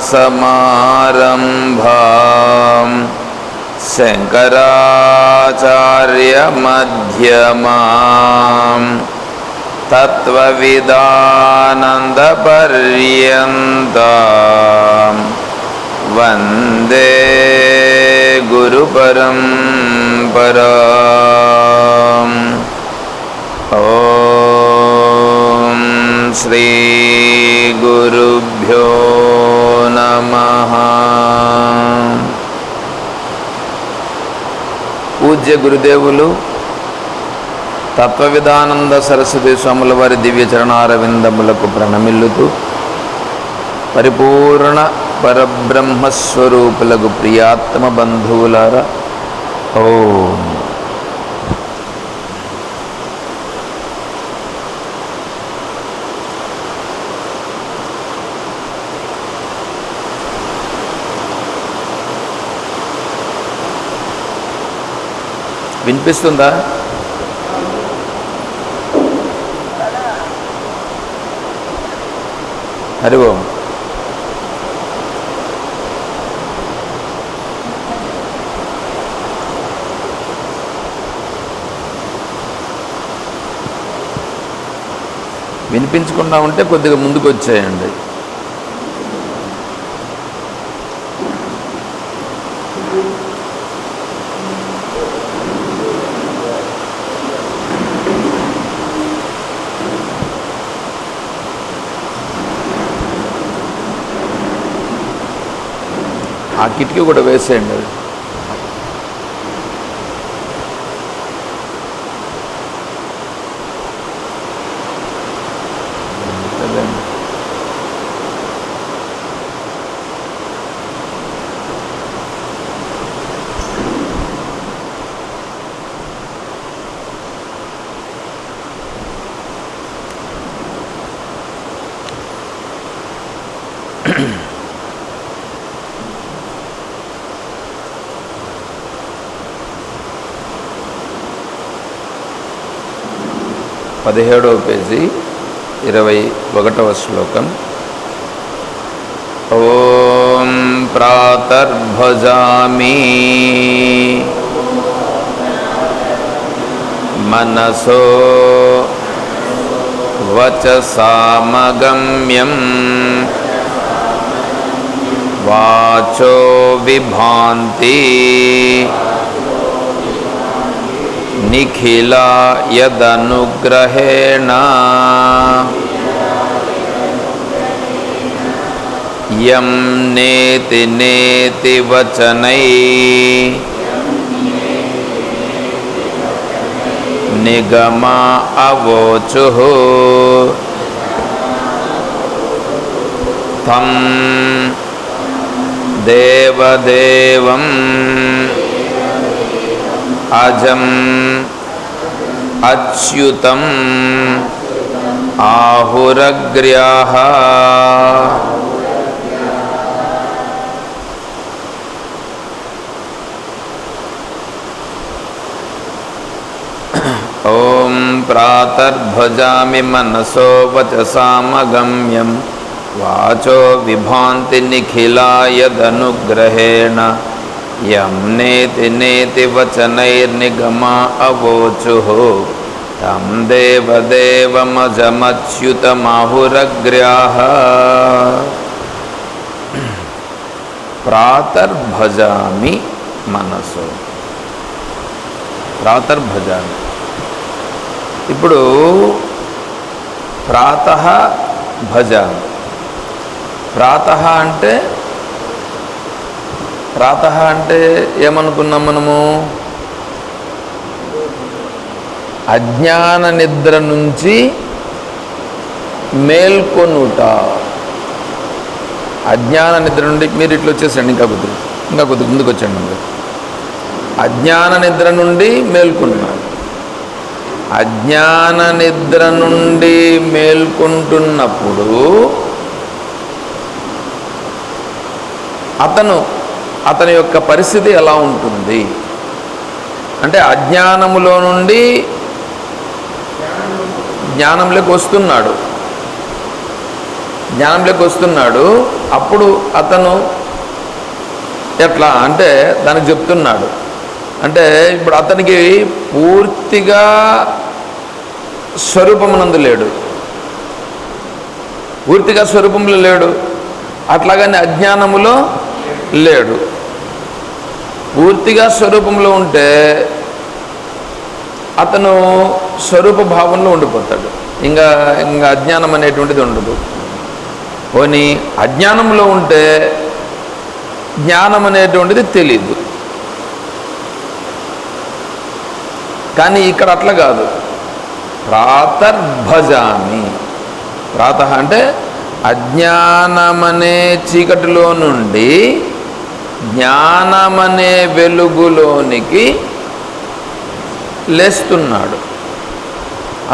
समारम्भाम्। शङ्कराचार्यमध्यमाम्। तत्त्वविदानन्दपर्यन्तां वन्दे गुरुपरं ॐ श्रीगुरु श्रीगुरुभ्यो नमः పూజ్య గురుదేవులు తత్వవిధానంద సరస్వతి స్వాముల వారి దివ్య చరణారవిందములకు ప్రణమిల్లుతూ పరిపూర్ణ పరబ్రహ్మస్వరూపులకు ప్రియాత్మ బంధువులారా ఓం వినిపిస్తుందా? హరి ఓం. వినిపించకుండా ఉంటే కొద్దిగా ముందుకు వచ్చేయండి కిటికీ కూడా వేసేయండి అది. పదిహేడవ పేజీ ఇరవై ఒకటవ శ్లోకం ఓం ప్రాతర్భజామి మనసో వచసామగమ్యం వాచో విభాంతి निखिला यदनुग्रहेण। यं नेति नेति वचनै। निगमा अवोचुः। तं देवदेवम् अजम् अच्युतम् आहुरग्र्याः ॐ प्रातर्भजामि मनसो वचसामगम्यं वाचो विभान्तिनिखिला यदनुग्रहेण यं नेति नेति वचनैर्निगमा अवोचुः तं देवदेवमजमच्युतमाहुरग्र्याः ప్రాతర్భజామి మనసు ప్రాతర్భజామి ఇప్పుడు ప్రాత భజామి ప్రాత అంటే ప్రాత అంటే ఏమనుకున్నాం మనము? అజ్ఞాన నిద్ర నుంచి మేల్కొనుట. అజ్ఞాన నిద్ర నుండి మీరు ఇట్లా వచ్చేసండి ఇంకా కొద్ది ఇంకా కొద్ది ముందుకు వచ్చండి మీరు అజ్ఞాన నిద్ర నుండి మేల్కొన్నారు అజ్ఞాన నిద్ర నుండి మేల్కొంటున్నప్పుడు అతను అతని యొక్క పరిస్థితి ఎలా ఉంటుంది? అంటే అజ్ఞానములో నుండి జ్ఞానంలోకి వస్తున్నాడు. జ్ఞానంలోకి వస్తున్నాడు. అప్పుడు అతను ఎట్లా అంటే దానికి చెప్తున్నాడు. అంటే ఇప్పుడు అతనికి పూర్తిగా స్వరూపమునందు లేడు. పూర్తిగా స్వరూపంలో లేడు. అట్లాగని అజ్ఞానములో లేడు. పూర్తిగా స్వరూపంలో ఉంటే అతను స్వరూప భావంలో ఉండిపోతాడు. ఇంకా ఇంకా అజ్ఞానం అనేటువంటిది ఉండదు. పోనీ అజ్ఞానంలో ఉంటే జ్ఞానం అనేటువంటిది తెలీదు. కానీ ఇక్కడ అట్లా కాదు. ప్రాతర్భజామి. ప్రాత అంటే అజ్ఞానమనే చీకటిలో నుండి జ్ఞానమనే వెలుగులోనికి లేస్తున్నాడు.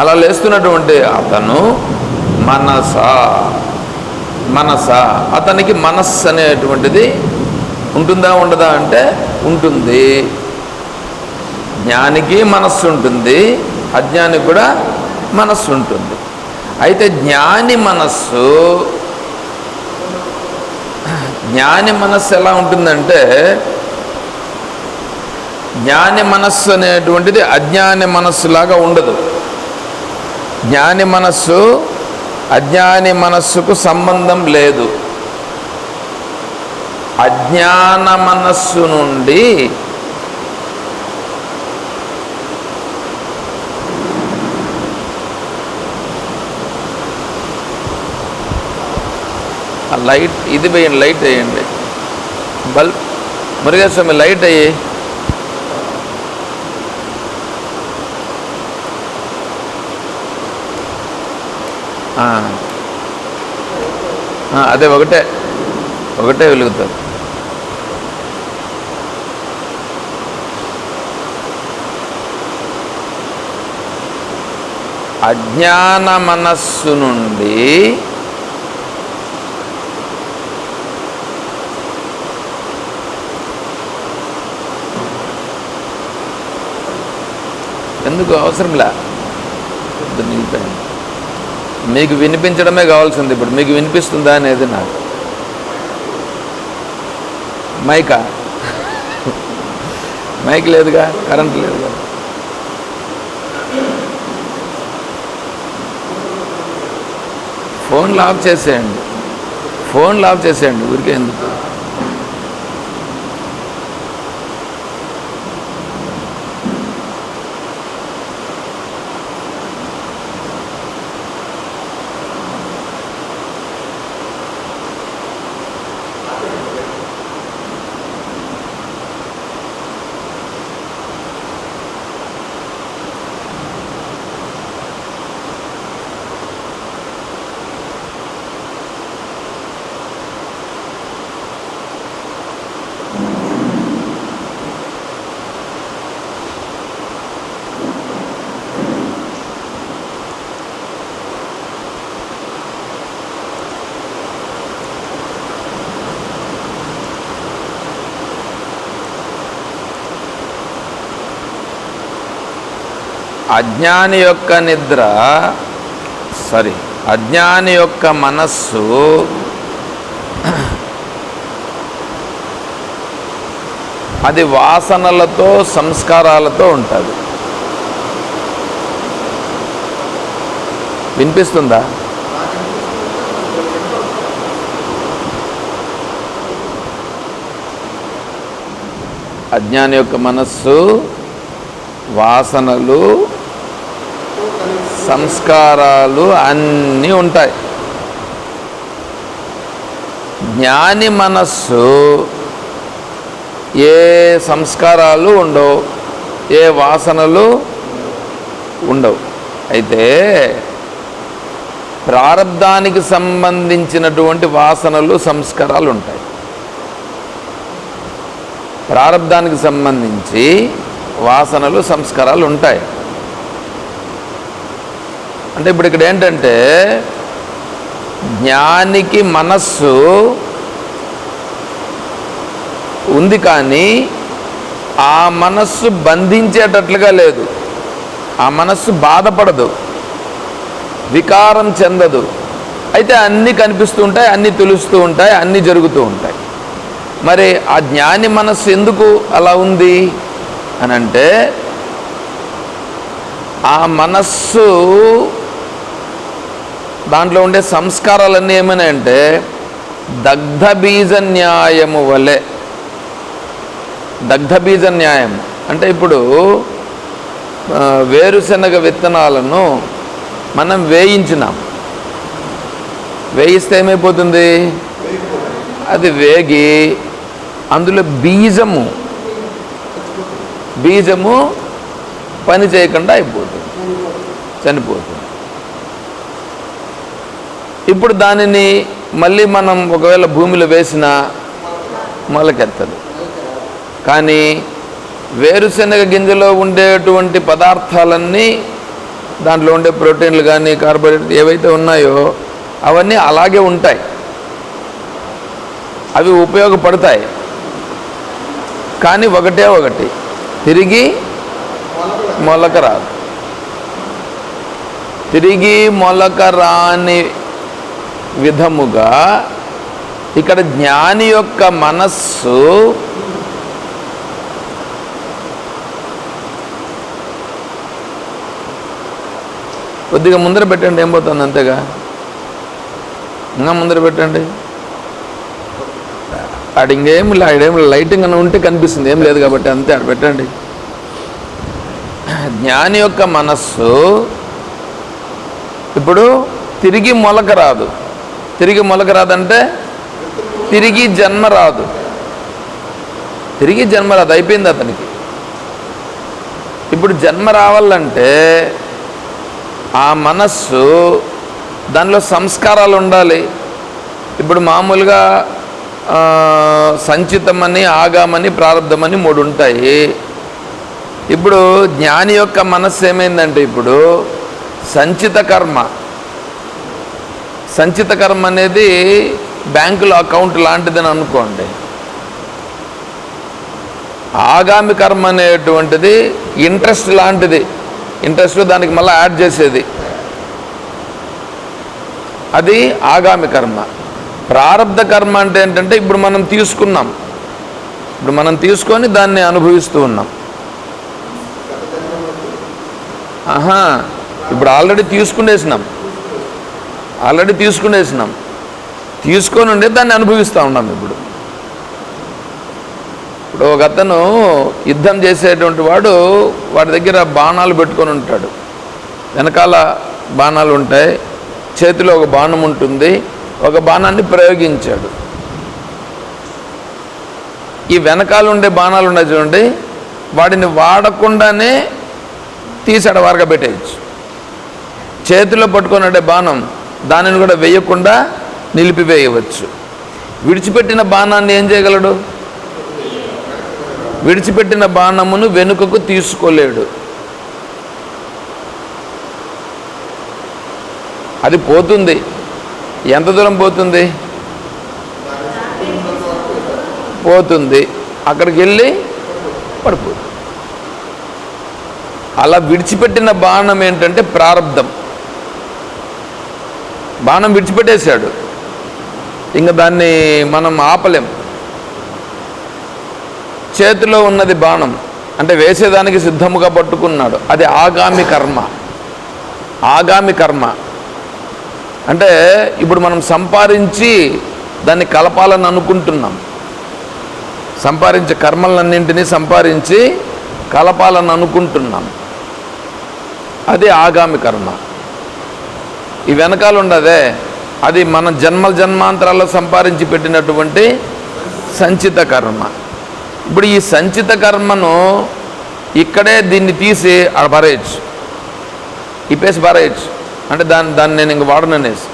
అలా లేస్తున్నటువంటి అతను మనస మనస. అతనికి మనస్సు అనేటువంటిది ఉంటుందా ఉండదా అంటే ఉంటుంది. జ్ఞానికి మనస్సు ఉంటుంది అజ్ఞానికి కూడా మనస్సు ఉంటుంది. అయితే జ్ఞాని మనస్సు జ్ఞాని మనస్సు ఎలా ఉంటుందంటే జ్ఞాని మనస్సు అనేటువంటిది అజ్ఞాని మనస్సులాగా ఉండదు. జ్ఞాని మనస్సు అజ్ఞాని మనస్సుకు సంబంధం లేదు. అజ్ఞాన మనస్సు నుండి లైట్ ఇది వేయండి లైట్ వేయండి. బల్బ్ మురుగేశ్వామి లైట్ అయ్యి. అదే ఒకటే ఒకటే వెలుగుతుంది అజ్ఞాన మనస్సు నుండి ఎందుకు అవసరంలా? పొద్దున్న నిలిపాను. మీకు వినిపించడమే కావాల్సింది ఇప్పుడు. మీకు వినిపిస్తుందా అనేది నాకు. మైకా? మైక్ లేదుగా? కరెంట్ లేదుగా? ఫోన్లు ఆఫ్ చేసేయండి. ఫోన్లు ఆఫ్ చేసేయండి. ఊరికే ఎందుకు? అజ్ఞాని యొక్క నిద్ర సారీ అజ్ఞాని యొక్క మనస్సు అది వాసనలతో సంస్కారాలతో ఉంటుంది. వినిపిస్తుందా? అజ్ఞాని యొక్క మనస్సు వాసనలు సంస్కారాలు అన్నీ ఉంటాయి. జ్ఞాని మనస్సు ఏ సంస్కారాలు ఉండవు ఏ వాసనలు ఉండవు. అయితే ప్రారంధానికి సంబంధించినటువంటి వాసనలు సంస్కారాలు ఉంటాయి. ప్రారంధానికి సంబంధించి వాసనలు సంస్కారాలు ఉంటాయి. అంటే ఇప్పుడు ఇక్కడ ఏంటంటే జ్ఞానికి మనస్సు ఉంది కానీ ఆ మనస్సు బంధించేటట్లుగా లేదు. ఆ మనస్సు బాధపడదు. వికారం చెందదు. అయితే అన్నీ కనిపిస్తూ ఉంటాయి అన్నీ తెలుస్తూ ఉంటాయి అన్నీ జరుగుతూ ఉంటాయి. మరి ఆ జ్ఞాని మనస్సు ఎందుకు అలా ఉంది? అని అంటే ఆ మనస్సు దాంట్లో ఉండే సంస్కారాలన్నీ ఏమైనా అంటే దగ్ధ బీజ న్యాయము వలె. దగ్ధ బీజ న్యాయం అంటే ఇప్పుడు వేరుశనగ విత్తనాలను మనం వేయించినాం. వేయిస్తే ఏమైపోతుంది? అది వేగి అందులో బీజము బీజము పని చేయకుండా అయిపోతుంది చనిపోతుంది. ఇప్పుడు దానిని మళ్ళీ మనం ఒకవేళ భూమిలో వేసిన మొలకెత్తదు. కానీ వేరుశనగ గింజలో ఉండేటువంటి పదార్థాలన్నీ దాంట్లో ఉండే ప్రోటీన్లు కానీ కార్బోహైడ్రేట్ ఏవైతే ఉన్నాయో అవన్నీ అలాగే ఉంటాయి. అవి ఉపయోగపడతాయి. కానీ ఒకటే ఒకటి తిరిగి మొలక రాదు. తిరిగి మొలక రాని విధముగా ఇక్కడ జ్ఞాని యొక్క మనస్సు కొద్దిగా ముందర పెట్టండి ఏం పోతుంది అంతేగా? ఇంకా ముందర పెట్టండి. ఆడ ఇంకేం ఆడేమి ఆడేం లైటింగ్ అని ఉంటే కనిపిస్తుంది ఏం లేదు కాబట్టి అంతే ఆడ పెట్టండి. జ్ఞాని యొక్క మనస్సు ఇప్పుడు తిరిగి మొలక రాదు. తిరిగి మొలక రాదంటే తిరిగి జన్మ రాదు. తిరిగి జన్మ రాదు. అయిపోయింది అతనికి. ఇప్పుడు జన్మ రావాలంటే ఆ మనస్సు దానిలో సంస్కారాలు ఉండాలి. ఇప్పుడు మామూలుగా సంచితమని ఆగామని ప్రారంధమని మూడు ఉంటాయి. ఇప్పుడు జ్ఞాని యొక్క మనస్సు ఏమైందంటే ఇప్పుడు సంచిత కర్మ. సంచిత కర్మ అనేది బ్యాంకులో అకౌంట్ లాంటిదని అనుకోండి. ఆగామి కర్మ అనేటువంటిది ఇంట్రెస్ట్ లాంటిది. ఇంట్రెస్ట్ దానికి మళ్ళీ యాడ్ చేసేది. అది ఆగామి కర్మ. ప్రారంధ కర్మ అంటే ఏంటంటే ఇప్పుడు మనం తీసుకున్నాం. ఇప్పుడు మనం తీసుకొని దాన్ని అనుభవిస్తూ ఉన్నాం. ఆహా ఇప్పుడు ఆల్రెడీ తీసుకునేసినాం. ఆల్రెడీ తీసుకునేసినాం. తీసుకొని ఉండే దాన్ని అనుభవిస్తూ ఉన్నాం ఇప్పుడు. ఇప్పుడు ఒక అతను యుద్ధం చేసేటువంటి వాడు వాడి దగ్గర బాణాలు పెట్టుకొని ఉంటాడు. వెనకాల బాణాలు ఉంటాయి. చేతిలో ఒక బాణం ఉంటుంది. ఒక బాణాన్ని ప్రయోగించాడు. ఈ వెనకాల ఉండే బాణాలు ఉన్నాయి చూడండి. వాటిని వాడకుండానే తీసాడు వారగా పెట్టేయచ్చు. చేతిలో పట్టుకున్నట్టే బాణం దానిని కూడా వేయకుండా నిలిపివేయవచ్చు. విడిచిపెట్టిన బాణాన్ని ఏం చేయగలడు? విడిచిపెట్టిన బాణమును వెనుకకు తీసుకోలేడు. అది పోతుంది. ఎంత దూరం పోతుంది? పోతుంది. అక్కడికి వెళ్ళి పడిపోతుంది. అలా విడిచిపెట్టిన బాణం ఏంటంటే ప్రారంధం. బాణం విడిచిపెట్టేశాడు. ఇంకా దాన్ని మనం ఆపలేం. చేతిలో ఉన్నది బాణం అంటే వేసేదానికి సిద్ధముగా పట్టుకున్నాడు. అది ఆగామి కర్మ. ఆగామి కర్మ. అంటే ఇప్పుడు మనం సంపాదించి దాన్ని కలపాలని అనుకుంటున్నాం. సంపాదించే కర్మలన్నింటినీ సంపాదించి కలపాలని అనుకుంటున్నాం. అది ఆగామి కర్మ. ఈ వెనకాల ఉండదే అది మన జన్మ జన్మాంతరాల్లో సంపాదించి పెట్టినటువంటి సంచిత కర్మ. ఇప్పుడు ఈ సంచిత కర్మను ఇక్కడే దీన్ని తీసి ఆడ పారేయచ్చు. ఇప్పేసి పారేయచ్చు. అంటే దాన్ని దాన్ని నేను ఇంక వాడను అనేసి.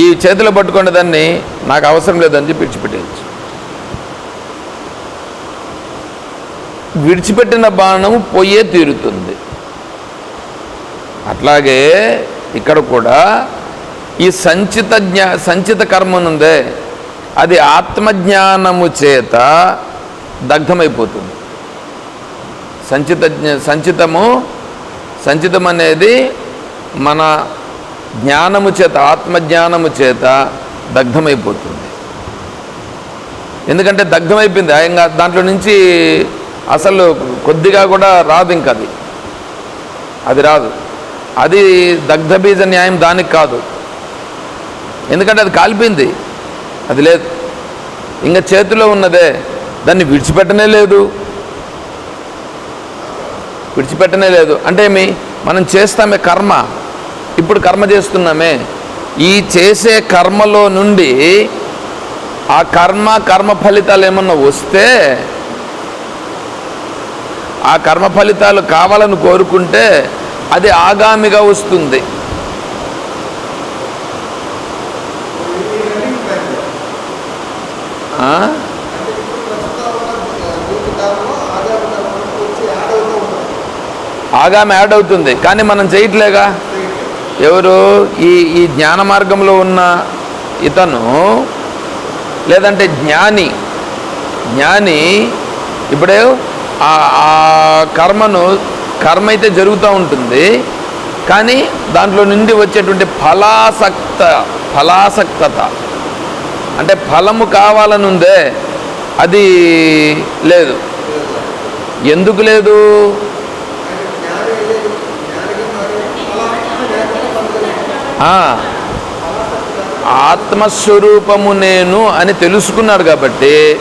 ఈ చేతిలో పట్టుకునే దాన్ని నాకు అవసరం లేదని చెప్పి విడిచిపెట్టేయచ్చు. విడిచిపెట్టిన బాణం పొయ్యే తీరుతుంది. అట్లాగే ఇక్కడ కూడా ఈ సంచిత జ్ఞా సంచిత కర్మనుందే. అది ఆత్మజ్ఞానము చేత దగ్ధమైపోతుంది. సంచిత జ్ఞ- సంచితము సంచితం అనేది మన జ్ఞానము చేత ఆత్మజ్ఞానము చేత దగ్ధమైపోతుంది. ఎందుకంటే దగ్ధమైపోయింది ఇంకా దాంట్లో నుంచి అసలు కొద్దిగా కూడా రాదు ఇంక అది అది రాదు. అది దగ్ధబీజ న్యాయం దానికి కాదు. ఎందుకంటే అది కాల్పింది. అది లేదు. ఇంకా చేతిలో ఉన్నదే. దాన్ని విడిచిపెట్టనే లేదు. విడిచిపెట్టనే లేదు. అంటే ఏమి? మనం చేస్తామే కర్మ. ఇప్పుడు కర్మ చేస్తున్నామే. ఈ చేసే కర్మలో నుండి ఆ కర్మ కర్మ ఫలితాలు ఏమన్నా వస్తే ఆ కర్మ ఫలితాలు కావాలని కోరుకుంటే అది ఆగామిగా వస్తుంది. ఆగామి యాడ్ అవుతుంది. కానీ మనం చేయట్లేగా? ఎవరు? ఈ ఈ జ్ఞాన మార్గంలో ఉన్న ఇతను లేదంటే జ్ఞాని. జ్ఞాని ఇప్పుడే ఆ ఆ కర్మను కర్మ అయితే జరుగుతూ ఉంటుంది. కానీ దాంట్లో నుండి వచ్చేటువంటి ఫలాసక్త ఫలాసక్తత. అంటే ఫలము కావాలనుందే అది లేదు. ఎందుకు లేదు? ఆత్మస్వరూపము నేను అని తెలుసుకున్నాడు కాబట్టి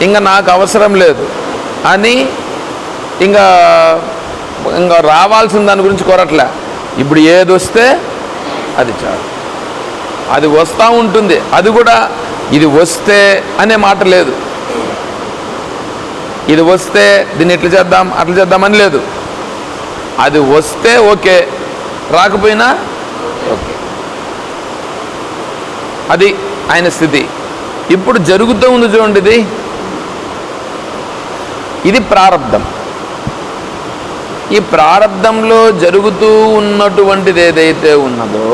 ఇంకా నాకు అవసరం లేదు. అని ఇంకా ఇంకా రావాల్సిన దాని గురించి కోరట్లే. ఇప్పుడు ఏది వస్తే అది చాలు. అది వస్తూ ఉంటుంది. అది కూడా ఇది వస్తే అనే మాట లేదు. ఇది వస్తే దీన్ని ఎట్లా చేద్దాం అట్లా చేద్దామని లేదు. అది వస్తే ఓకే. రాకపోయినా ఓకే. అది ఆయన స్థితి. ఇప్పుడు జరుగుతూ ఉంది చూడండి ఇది. ఇది ప్రారంధం ఈ ప్రారంధంలో జరుగుతూ ఉన్నటువంటిది ఏదైతే ఉన్నదో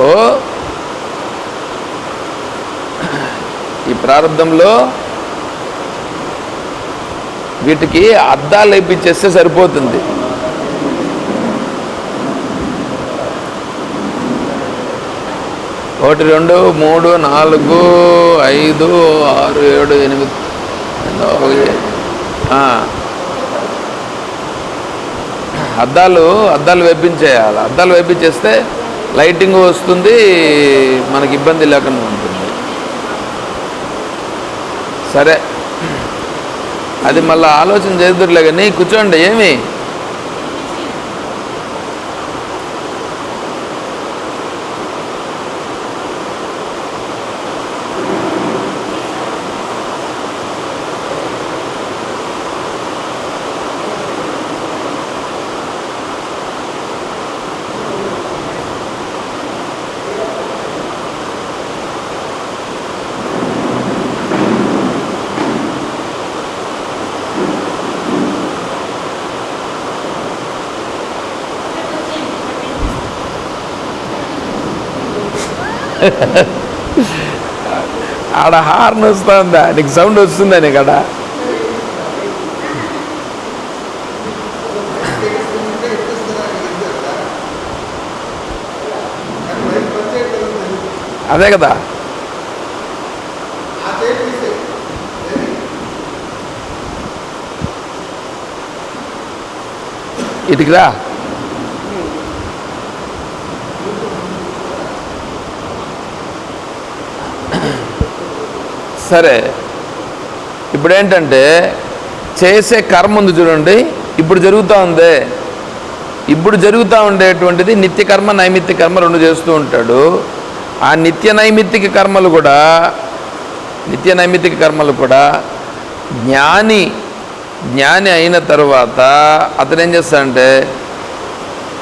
ఈ ప్రారంధంలో వీటికి అద్దాలు వేయించేస్తే సరిపోతుంది ఒకటి రెండు మూడు నాలుగు ఐదు ఆరు ఏడు ఎనిమిది ఒకటి. అద్దాలు అద్దాలు వేపించేయాలి. అద్దాలు వేపించేస్తే లైటింగ్ వస్తుంది మనకి ఇబ్బంది లేకుండా ఉంటుంది. సరే. అది మళ్ళీ ఆలోచన చేద్దురులే కానీ కూర్చోండి ఏమి? ఆడ హార్న్ వస్తుందా నీకు సౌండ్ వస్తుందా నీకు ఆడ అదే కదా. ఇటుకురా సరే ఇప్పుడు ఏంటంటే చేసే కర్మ ఉంది చూడండి ఇప్పుడు జరుగుతూ ఉందే. ఇప్పుడు జరుగుతూ ఉండేటువంటిది నిత్య కర్మ నైమిత్య కర్మ రెండు చేస్తూ ఉంటాడు. ఆ నిత్య నైమిత్తిక కర్మలు కూడా నిత్య నైమిత్తిక కర్మలు కూడా జ్ఞాని జ్ఞాని అయిన తర్వాత అతను ఏం చేస్తాడంటే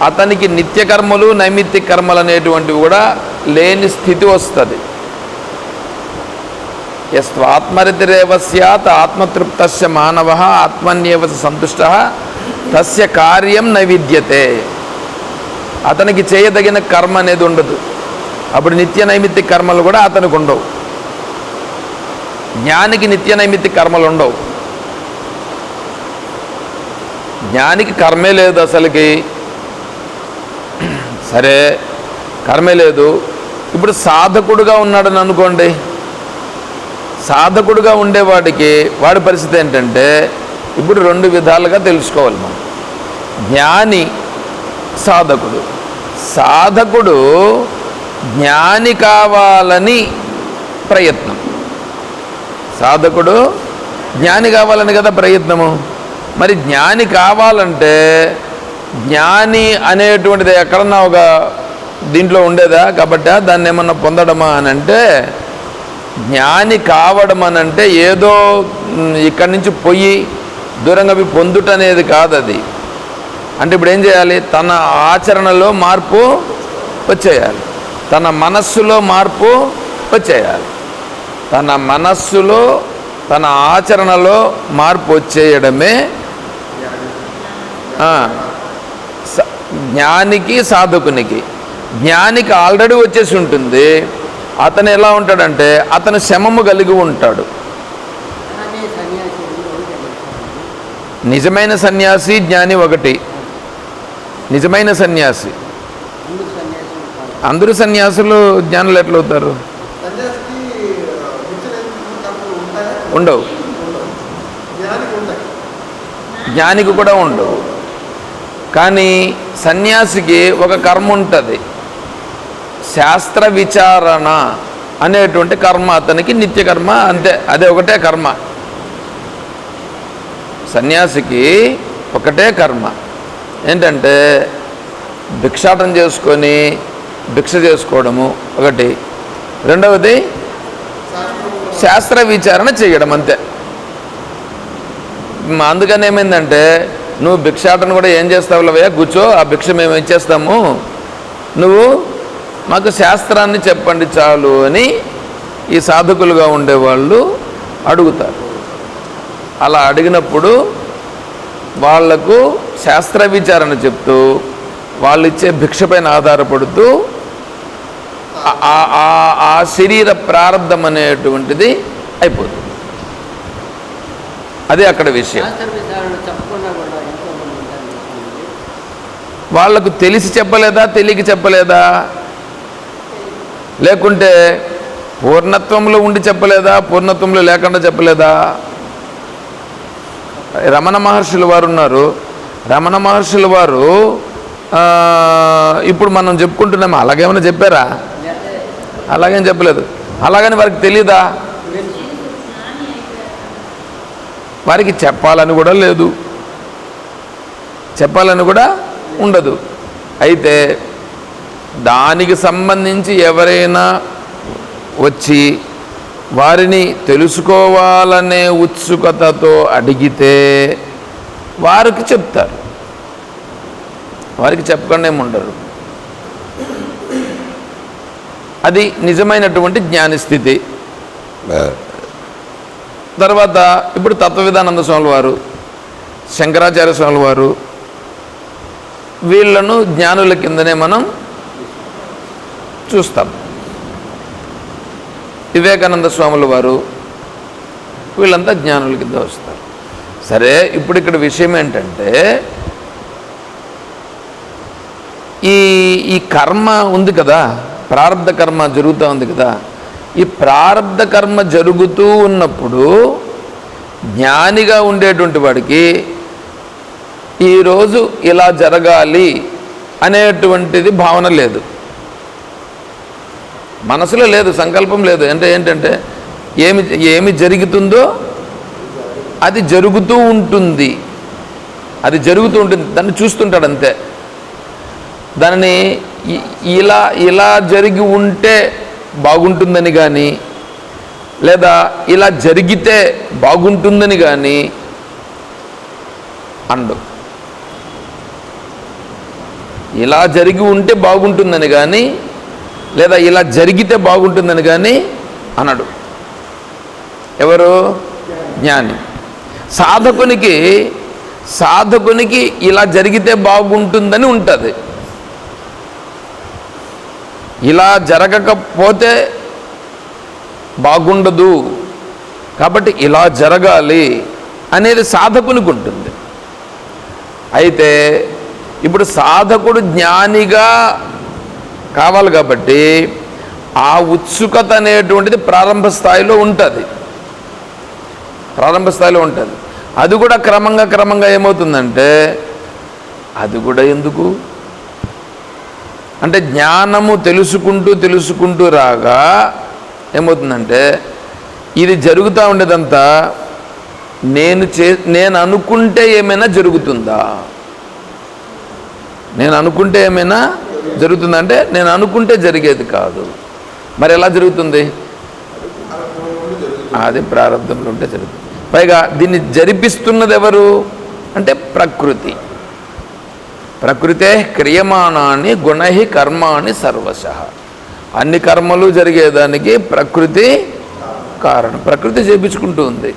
అతనికి నిత్య కర్మలు నైమిత్తిక కర్మలు అనేటువంటివి కూడా లేని స్థితి వస్తుంది. యస్వాత్మరితిరేవ సత్ ఆత్మతృప్తస్య మానవ ఆత్మన్యేవ సంతుష్ట తస్య కార్యం నైవిద్యతే అతనికి చేయదగిన కర్మ అనేది ఉండదు. అప్పుడు నిత్య నైమిత్తి కర్మలు కూడా అతనికి ఉండవు. జ్ఞానికి నిత్య నైమిత్తి కర్మలు ఉండవు. జ్ఞానికి కర్మే లేదు అసలుకి. సరే కర్మే లేదు. ఇప్పుడు సాధకుడుగా ఉన్నాడని అనుకోండి. సాధకుడుగా ఉండేవాడికి వాడి పరిస్థితి ఏంటంటే ఇప్పుడు రెండు విధాలుగా తెలుసుకోవాలి మనం. జ్ఞాని సాధకుడు. సాధకుడు జ్ఞాని కావాలని ప్రయత్నం. సాధకుడు జ్ఞాని కావాలని కదా ప్రయత్నము? మరి జ్ఞాని కావాలంటే జ్ఞాని అనేటువంటిది ఎక్కడన్నా ఒక దీంట్లో ఉండేదా? కాబట్టి దాన్ని ఏమన్నా పొందడమా అని అంటే జ్ఞాని కావడం అని అంటే ఏదో ఇక్కడి నుంచి పొయ్యి దూరంగా పోయి పొందుట అనేది కాదు అది అంటే ఇప్పుడు ఏం చేయాలి? తన ఆచరణలో మార్పు వచ్చేయాలి. తన మనస్సులో మార్పు వచ్చేయాలి. తన మనస్సులో తన ఆచరణలో మార్పు వచ్చేయడమే స- జ్ఞానికి సాధకునికి. జ్ఞానికి ఆల్రెడీ వచ్చేసి ఉంటుంది. అతను ఎలా ఉంటాడంటే అతను శమము కలిగి ఉంటాడు. నిజమైన సన్యాసి జ్ఞాని ఒకటి. నిజమైన సన్యాసి. అందరూ సన్యాసులు జ్ఞానులు ఎట్లా అవుతారు? సన్యాసికి నిత్యనైమిత్తిక కర్మలు ఉంటాయా? ఉండవు. జ్ఞానికి కూడా ఉండవు. కానీ సన్యాసికి ఒక కర్మ ఉంటుంది. శాస్త్ర విచారణ అనేటువంటి కర్మ అతనికి నిత్య కర్మ అంతే అదే ఒకటే కర్మ. సన్యాసికి ఒకటే కర్మ. ఏంటంటే భిక్షాటన చేసుకొని భిక్ష చేసుకోవడము ఒకటి. రెండవది శాస్త్ర విచారణ చేయడం అంతే. అందుకని ఏమైందంటే నువ్వు భిక్షాటన కూడా ఏం చేస్తావులవయ్యా కూర్చో ఆ భిక్ష మేము ఇచ్చేస్తాము. నువ్వు మాకు శాస్త్రాన్ని చెప్పండి చాలు అని ఈ సాధకులుగా ఉండేవాళ్ళు అడుగుతారు. అలా అడిగినప్పుడు వాళ్ళకు శాస్త్ర విచారణ చెప్తూ వాళ్ళు ఇచ్చే భిక్ష పైన ఆధారపడుతూ ఆ- ఆ- ఆ- ఆ శరీర ప్రారంధం అనేటువంటిది అయిపోతుంది. అదే అక్కడ విషయం. వాళ్ళకు తెలిసి చెప్పలేదా తెలియక చెప్పలేదా? లేకుంటే పూర్ణత్వంలో ఉండి చెప్పలేదా? పూర్ణత్వంలో లేకుండా చెప్పలేదా? రమణ మహర్షులు వారు ఉన్నారు. రమణ మహర్షుల వారు ఇప్పుడు మనం చెప్పుకుంటున్నాము? అలాగేమైనా చెప్పారా? అలాగేం చెప్పలేదు. అలాగని వారికి తెలియదా వారికి చెప్పాలని కూడా లేదు. చెప్పాలని కూడా ఉండదు. అయితే దానికి సంబంధించి ఎవరైనా వచ్చి వారిని తెలుసుకోవాలనే ఉత్సుకతతో అడిగితే వారికి చెప్తారు. వారికి చెప్పకుండా ఏమి ఉండరు అది నిజమైనటువంటి జ్ఞాని స్థితి. తర్వాత ఇప్పుడు తత్వవిధానంద స్వామి వారు శంకరాచార్య స్వామి వారు వీళ్ళను జ్ఞానుల కిందనే మనం చూస్తాం. వివేకానంద స్వాముల వారు వీళ్ళంతా జ్ఞానుల కింద వస్తారు. సరే ఇప్పుడు ఇక్కడ విషయం ఏంటంటే ఈ ఈ కర్మ ఉంది కదా ప్రారంధ కర్మ జరుగుతూ ఉంది కదా ఈ ప్రారంధ కర్మ జరుగుతూ ఉన్నప్పుడు జ్ఞానిగా ఉండేటువంటి వాడికి ఈరోజు ఇలా జరగాలి అనేటువంటిది భావన లేదు. మనసులో లేదు సంకల్పం లేదు. అంటే ఏంటంటే ఏమి ఏమి జరుగుతుందో అది జరుగుతూ ఉంటుంది. అది జరుగుతూ ఉంటుంది. దాన్ని చూస్తుంటాడు అంతే. దానిని ఇ- ఇలా ఇలా జరిగి ఉంటే బాగుంటుందని కానీ లేదా ఇలా జరిగితే బాగుంటుందని కానీ అండు ఇలా జరిగి ఉంటే బాగుంటుందని కానీ లేదా ఇలా జరిగితే బాగుంటుందని కానీ అనడు. ఎవరు? జ్ఞాని. సాధకునికి సాధకునికి ఇలా జరిగితే బాగుంటుందని ఉంటుంది. ఇలా జరగకపోతే బాగుండదు. కాబట్టి ఇలా జరగాలి అనేది సాధకునికి ఉంటుంది. అయితే ఇప్పుడు సాధకుడు జ్ఞానిగా కావాలి కాబట్టి ఆ ఉత్సుకత అనేటువంటిది ప్రారంభ స్థాయిలో ఉంటుంది. ప్రారంభ స్థాయిలో ఉంటుంది. అది కూడా క్రమంగా క్రమంగా ఏమవుతుందంటే అది కూడా ఎందుకు? అంటే జ్ఞానము తెలుసుకుంటూ తెలుసుకుంటూ రాగా ఏమవుతుందంటే ఇది జరుగుతూ ఉండేదంతా నేను చే నేను అనుకుంటే ఏమైనా జరుగుతుందా? నేను అనుకుంటే ఏమైనా జరుగుతుందంటే నేను అనుకుంటే జరిగేది కాదు. మరి ఎలా జరుగుతుంది? అది ప్రారంభంలో ఉంటే జరుగుతుంది. పైగా దీన్ని జరిపిస్తున్నది ఎవరు? అంటే ప్రకృతి. ప్రకృతే క్రియమాణాన్ని గుణహి కర్మాణి సర్వశ. అన్ని కర్మలు జరిగేదానికి ప్రకృతి కారణం. ప్రకృతి చేపించుకుంటూ ఉంది.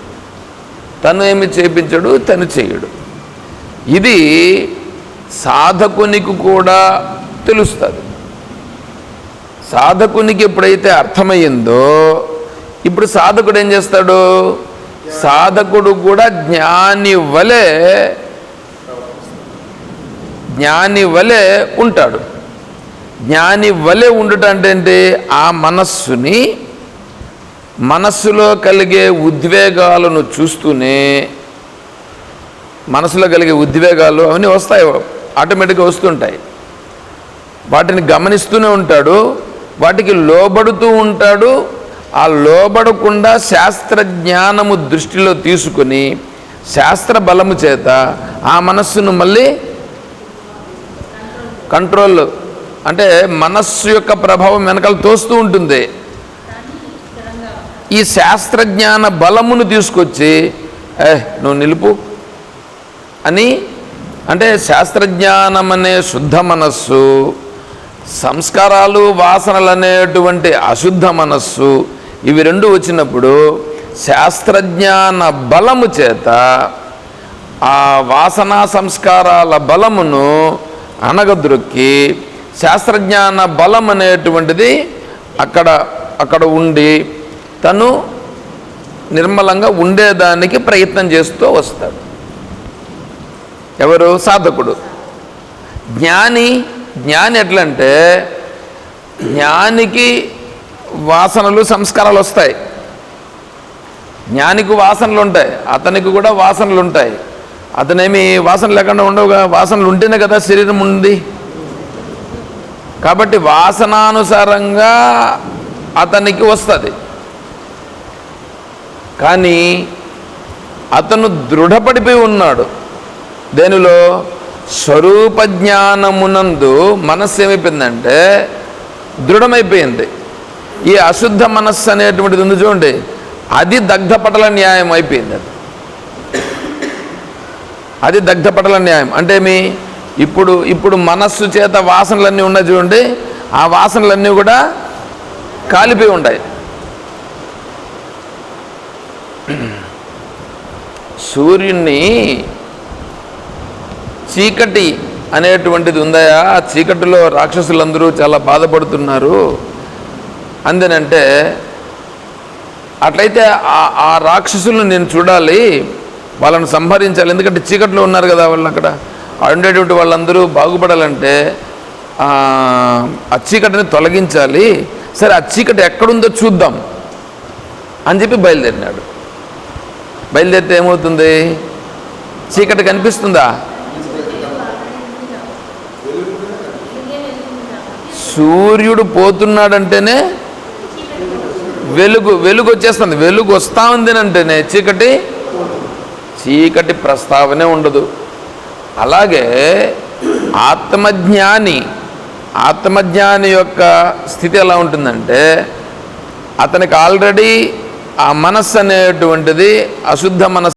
తను ఏమి చేపించడు? తను చేయడు. ఇది సాధకునికి కూడా తెలుస్తుంది. సాధకునికి ఎప్పుడైతే అర్థమయ్యిందో ఇప్పుడు సాధకుడు ఏం చేస్తాడు? సాధకుడు కూడా జ్ఞాని వలె జ్ఞాని వలె ఉంటాడు. జ్ఞాని వలె ఉండుట అంటే ఏంటి? ఆ మనస్సుని మనస్సులో కలిగే ఉద్వేగాలను చూస్తూనే మనసులో కలిగే ఉద్వేగాలు అవన్నీ వస్తాయి ఆటోమేటిక్గా వస్తుంటాయి. వాటిని గమనిస్తూనే ఉంటాడు వాటికి లోబడుతూ ఉంటాడు. ఆ లోబడకుండా శాస్త్రజ్ఞానము దృష్టిలో తీసుకొని శాస్త్ర బలము చేత ఆ మనస్సును మళ్ళీ కంట్రోల్ అంటే మనస్సు యొక్క ప్రభావం వెనకాల తోస్తూ ఉంటుంది. ఈ శాస్త్రజ్ఞాన బలమును తీసుకొచ్చి ఏ నువ్వు నిలుపు అని అంటే శాస్త్రజ్ఞానం అనే శుద్ధ మనస్సు సంస్కారాలు వాసనలు అనేటువంటి అశుద్ధ మనస్సు ఇవి రెండు వచ్చినప్పుడు శాస్త్రజ్ఞాన బలము చేత ఆ వాసనా సంస్కారాల బలమును అనగద్రొక్కి శాస్త్రజ్ఞాన బలం అనేటువంటిది అక్కడ అక్కడ ఉండి తను నిర్మలంగా ఉండేదానికి ప్రయత్నం చేస్తూ వస్తాడు. ఎవరు? సాధకుడు. జ్ఞాని జ్ఞాని ఎట్లంటే జ్ఞానికి వాసనలు సంస్కారాలు వస్తాయి జ్ఞానికి వాసనలు ఉంటాయి అతనికి కూడా వాసనలు ఉంటాయి అతనేమి వాసన లేకుండా ఉండవుగా వాసనలు ఉంటేనే కదా శరీరం ఉంది. కాబట్టి వాసనానుసారంగా అతనికి వస్తుంది. కానీ అతను దృఢపడిపోయి ఉన్నాడు. దేనిలో? స్వరూప జ్ఞానమునందు మనస్సు ఏమైపోయిందంటే దృఢమైపోయింది. ఈ అశుద్ధ మనస్సు అనేటువంటిది ఉంది చూడండి. అది దగ్ధపటల న్యాయం అయిపోయింది అది. అది దగ్ధపటల న్యాయం. అంటే మీ ఇప్పుడు ఇప్పుడు మనస్సు చేత వాసనలన్నీ ఉన్నాయి చూడండి. ఆ వాసనలన్నీ కూడా కాలిపోయి ఉంటాయి. సూర్యుణ్ణి చీకటి అనేటువంటిది ఉందయా? ఆ చీకటిలో రాక్షసులందరూ చాలా బాధపడుతున్నారు. అందనంటే అట్లయితే ఆ రాక్షసులను నేను చూడాలి వాళ్ళని సంహరించాలి. ఎందుకంటే చీకట్లో ఉన్నారు కదా వాళ్ళు అక్కడ. ఉండేటువంటి వాళ్ళందరూ బాగుపడాలంటే ఆ చీకటిని తొలగించాలి. సరే ఆ చీకటి ఎక్కడుందో చూద్దాం అని చెప్పి బయలుదేరినాడు. బయలుదేరితే ఏమవుతుంది? చీకటి కనిపిస్తుందా? సూర్యుడు పోతున్నాడంటేనే వెలుగు వెలుగు వచ్చేస్తుంది. వెలుగు వస్తా ఉంది అంటేనే చీకటి చీకటి ప్రస్తావనే ఉండదు. అలాగే ఆత్మజ్ఞాని ఆత్మజ్ఞాని యొక్క స్థితి ఎలా ఉంటుందంటే అతనికి ఆల్రెడీ ఆ మనస్సు అనేటువంటిది అశుద్ధ మనస్సు